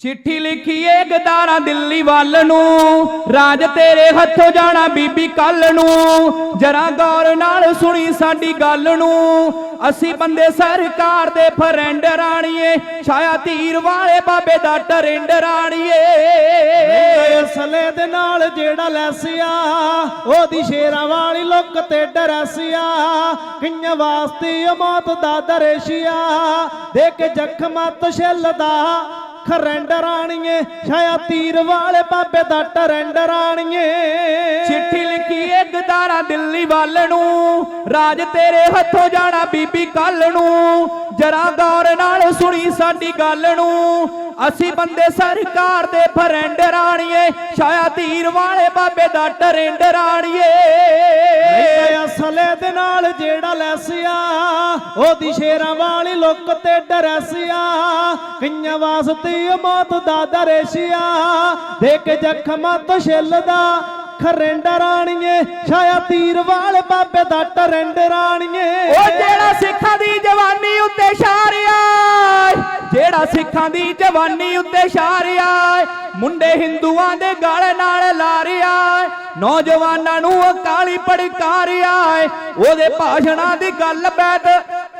ਚਿੱਠੀ ਲਿਖੀਏ ਗਦਾਰਾ ਦਿੱਲੀ ਵੱਲ ਨੂੰ। ਰਾਜ ਤੇਰੇ ਹੱਥੋਂ ਜਾਣਾ ਬੀਬੀ ਕੱਲ ਨੂੰ। ਜਰਾ ਗੌਰ ਨਾਲ ਸੁਣੀ ਸਾਡੀ ਗੱਲ ਨੂੰ। ਅਸੀਂ ਬੰਦੇ ਸਰਕਾਰ ਦੇ ਫਰੈਂਡ ਰਾਣੀਏ, ਛਾਇਆ ਤੀਰ ਵਾਲੇ ਬਾਬੇ ਦਾ ਟਰੈਂਡ ਰਾਣੀਏ। ਅਸਲੇ ਦੇ ਨਾਲ ਜਿਹੜਾ ਲੈਸਿਆ, ਉਹਦੀ ਸ਼ੇਰਾਂ ਵਾਲੀ ਲੁੱਕ ਤੇ ਡਰੈਸਿਆ। ਕਿੰਨੇ ਵਾਸਤੇ ਮੌਤ ਦਾ ਦਰੇਸ਼ੀਆ। ਦੇਖ ਕੇ ਜ਼ਖਮਾਂ ਤੋਂ ਛਿੱਲਦਾ ਖਰੰਡ ਰਾਣੀਏ, ਛਾਇਆ ਤੀਰ ਵਾਲੇ ਬਾਬੇ ਦਾ ਟਰੰਡ ਰਾਣੀਏ। ਚਿੱਠੀ ਲਿਖੀਏ ਗਦਾਰਾ ਦਿੱਲੀ ਵੱਲ ਨੂੰ, ਰਾਜ ਤੇਰੇ ਹੱਥੋਂ ਜਾਣਾ ਬੀਬੀ ਕੱਲ ਨੂੰ। ਜਰਾ ਗੌਰ ਨਾਲ ਸੁਣੀ ਸਾਡੀ ਗੱਲ ਨੂੰ। ਅਸੀਂ ਬੰਦੇ ਸਰਕਾਰ ਦੇ ਫਰੈਂਡ ਰਾਣੀਏ ਛਾਇਆ ਤੀਰ ਵਾਲੇ ਬਾਬੇ ਦਾ ਟਰੈਂਡ ਰਾਣੀਏ। ਅਸਲੇ ਦੇ ਨਾਲ ਜਿਹੜਾ ਲੈਸਿਆ ਉਹਦੀ ਸ਼ੇਰਾਂ ਵਾਲੀ ਲੁੱਕ ਤੇ ਡਰਸਿਆ। ਕਿੰਨੇ ਵਾਸਤੇ ਮੌਤ ਦਾ ਦਰੇਸ਼ੀਆ ਦੇ ਕੇ ਜ਼ਖਮਾਂ ਤੋਂ ਛਿੱਲਦਾ ਖਰੰਡ ਰਾਣੀਏ ਛਾਇਆ ਤੀਰ ਵਾਲੇ ਬਾਬੇ ਦਾ ਟਰੰਡ ਰਾਣੀਏ। ਉਹ ਜਿਹੜਾ ਸਿੱਖਾਂ ਦੀ ਜਵਾਨੀ ਉੱਤੇ ਛਾਰਿਆ ਜਿਹੜਾ ਸਿੱਖਾਂ ਦੀ ਜਵਾਨੀ ਉੱਤੇ ਛਾਰਿਆ ਮੁੰਡੇ ਹਿੰਦੂਆਂ ਦੇ ਗਲ ਨਾਲ ਲਾਰਿਆ ਨੌਜਵਾਨਾਂ ਨੂੰ ਅਕਾਲੀ ਪੜਕਾਰਿਆ ਉਹਦੇ ਭਾਸ਼ਣਾਂ ਦੀ ਗੱਲ ਬੈਤ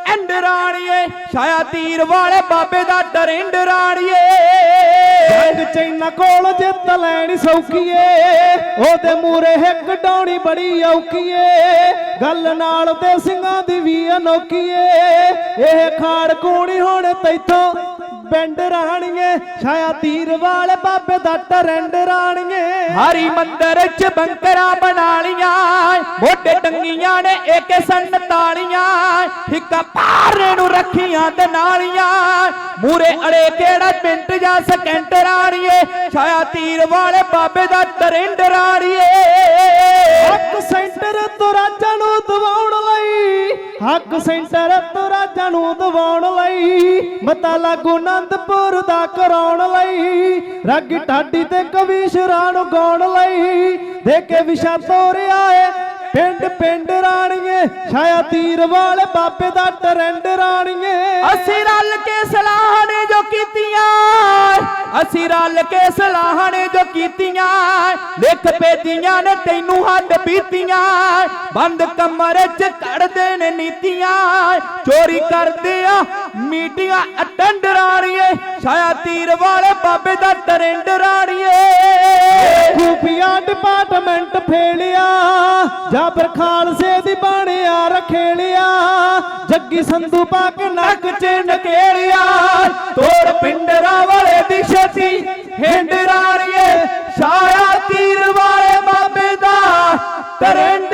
ਐਂਡ ਰਾਣੀਏ, ਛਾਇਆ ਤੀਰ ਵਾਲੇ ਬਾਬੇ ਦਾ ਟਰਿੰਡ ਰਾਣੀਏ। ਜੰਗ ਚੈਨਾ ਕੋਲ ਜਿੱਤ ਲੈਣੀ ਸੌਖੀਏ। ਉਹਦੇ ਮੂਰੇ ਹਿੱਕ ਡਾਉਣੀ ਬੜੀ ਔਖੀਏ। ਗੱਲ ਨਾਲ ਤੇ ਸਿੰਘਾਂ ਦੀ ਵੀ ਅਨੋਖੀਏ। ਇਹ ਖਾੜ ਕੋਣੀ ਹੁਣ ਤੈਥੋਂ ਪਿੰਡ ਰਾਣੀਏ, ਛਾਇਆ ਤੀਰ ਵਾਲੇ ਬਾਬੇ ਦਾ ਟਰੰਡ ਰਾਣੀਏ। ਹਰੀ ਮੰਦਰ ਚ ਬੰਕਰਾਂ ਬਣਾ ਲੀਆਂ ਮੋਢੇ ਟੰਗੀਆਂ ਨੇ ਏਕ ਸੰਤਾਲੀਆਂ ਠਿੱਕਾ ਪਾਰੇ ਨੂੰ ਰੱਖੀਆਂ ਤੇ ਨਾਲੀਆਂ। ਮੂਰੇ ਅੜੇ ਕਿਹੜਾ ਮਿੰਟ ਜਾਂ ਸਕਿੰਟ ਰਾਣੀਏ, ਛਾਇਆ ਤੀਰ ਵਾਲੇ ਬਾਬੇ ਦਾ ਟਰੈਂਡ ਰਾਣੀਏ। ਹੱਕ ਸੈਂਟਰ ਤੋਂ ਨੂੰ ਦਵਾਉਣ ਲਈ, ਮਤਾ ਲਾਗੂ ਆਨੰਦਪੁਰ ਦਾ ਕਰਾਉਣ ਲਈ, ਰਾਗੀ ਢਾਡੀ ਤੇ ਕਵੀਸ਼ਰਾਂ ਨੂੰ ਗਾਉਣ ਲਈ ਦੇ ਕੇ ਵਿਸ਼ਾ ਤੋਰਿਆ ਏ, ਪਿੰਡ ਪਿੰਡ ਰਾਣੀਏ, ਛਾਇਆ ਤੀਰ ਵਾਲੇ ਬਾਬੇ ਦਾ ਟਰੈਂਡ ਰਾਣੀਏ। ਅਸੀਂ ਰਲ ਕੇ ਸਲਾਹ ਨੇ ਜੋ ਕੀਤੀਆਂ ਅਸੀਂ ਰਲ ਕੇ ਸਲਾਹਾਂ ਨੇ ਜੋ ਕੀਤੀਆਂ, ਲਿਖ ਭੇਜੀਆਂ ਨੇ, ਤੈਨੂੰ ਹੱਡ ਪੀਤੀਆਂ। ਬੰਦ ਕਮਰੇ ਚ ਕੱਢਦੇ ਨੇ ਨੀਤੀਆਂ। ਚੋਰੀ ਕਰਦੇ ਆ ਮੀਟਿੰਗਾਂ ਅਟੈਂਡ ਰਾਣੀਏ। ਛਾਇਆ ਤੀਰ ਵਾਲੇ ਬਾਬੇ ਦਾ ਟਰੈਂਡ ਰਾਣੀਏ। ਖੂਫੀਆ ਡਿਪਾਰਟਮੈਂਟ ਫੇਲਿਆ, ਜਾਬਰ ਖਾਲਸੇ ਦੀ ਬਾਣਿਆ ਰਖੇਲਿਆ। ਜੱਗੀ ਸੰਧੂ ਪਾ ਕੇ ਨੱਕ 'ਚ ਨਕੇਲਿਆ। ਤੋੜ ਪਿੰਡਰਾ ਵਾਲੇ Better